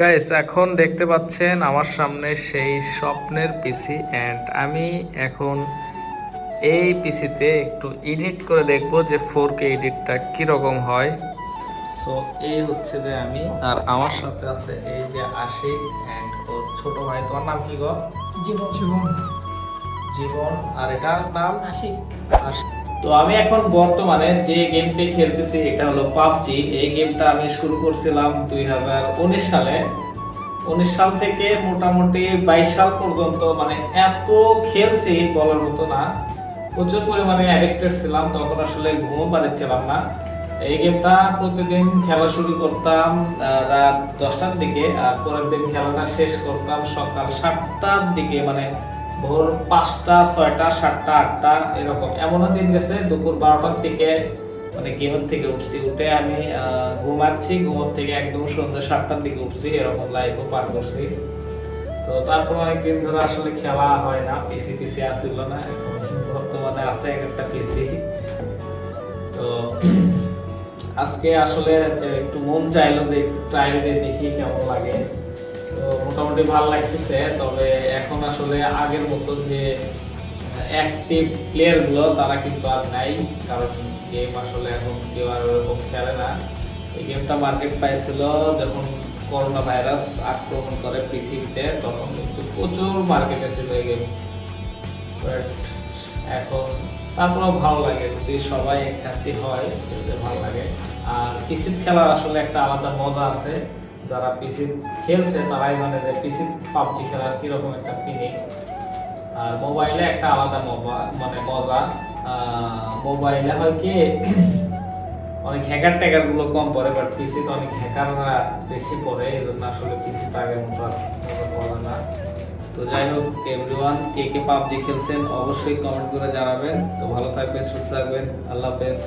Guys এখন দেখতে পাচ্ছেন আমার সামনে সেই স্বপ্নের পিসি অ্যান্ড আমি এখন এই পিসিতে একটু এডিট করে দেখব যে ফোর কে এডিটটা কীরকম হয়। সো এই হচ্ছে যে আমি আর আমার সাথে আছে এই যে আশিক অ্যান্ড ওর ছোট ভাই। তোমার নাম কি গো? জীবন জীবন। জীবন আর এটার নাম? আশিক। তো আমি এখন বর্তমানে যে গেমটি খেলতেছি, এটা হলো পাবজি। এই গেমটা আমি শুরু করছিলাম দুই হাজার উনিশ সালে। উনিশ সাল থেকে মোটামুটি বাইশ সাল পর্যন্ত মানে এত খেলছি বলার মতো না। প্রচুর পরিমাণে অ্যাডিক্টেড ছিলাম, তখন আসলে ঘুমও পাচ্ছিলাম না। এই গেমটা প্রতিদিন খেলা শুরু করতাম রাত দশটার দিকে, আর পরের দিন খেলাটা শেষ করতাম সকাল সাতটার দিকে মানে ভোর পাঁচটা, ছয়টা, সাতটা, আটটা, এরকম। এমনও দিন গেছে, দুপুর বারোটার দিকে মানে গেমের থেকে উঠছি, উঠে আমি ঘুমাচ্ছি, ঘুমোর থেকে একদম সন্ধ্যা সাতটার দিকে উঠছি, এরকম লাইফও পার করছি। তো তারপর অনেকদিন ধরে আসলে খেলা হয় না পিসি পিসি আসছিল না বর্তমানে আছে একটা পিসি তো আজকে আসলে একটু মন চাইলো যে একটু দিয়ে দেখি কেমন লাগে। মোটামুটি ভালো লাগতেছে, তবে এখন আসলে আগের মতো যে অ্যাক্টিভ প্লেয়ারগুলো তারা কিন্তু আর নাই, কারণ গেম আসলে এখন কেউ আর ওরকম খেলে না। এই গেমটা মার্কেট পাইছিল যখন করোনা ভাইরাস আক্রমণ করে পৃথিবীতে, তখন কিন্তু প্রচুর মার্কেটে ছিল এই গেম বাট এখন তারপরেও ভালো লাগে, যদি সবাই একসাথে হয় খেলতে ভালো লাগে। আর পিসির খেলার আসলে একটা আলাদা মজা আছে। যারা পিসি খেলছে, তারাই জানে যে পিসি পাবজি খেলার কীরকম একটা ফিলিং আর মোবাইলে একটা আলাদা মজা মানে মজা। মোবাইলে হয় কি, অনেক হ্যাকার ট্যাকারগুলো কম পড়ে বাট পিসি তো অনেক হ্যাকাররা বেশি পড়ে এই জন্য আসলে পিসি আগের মতো পড়ে না। তো যাই হোক এভরিওয়ান কে কে পাবজি খেলছেন, অবশ্যই কমেন্ট করে জানাবেন। তো ভালো থাকবেন, সুস্থ থাকবেন। আল্লাহ হাফেজ।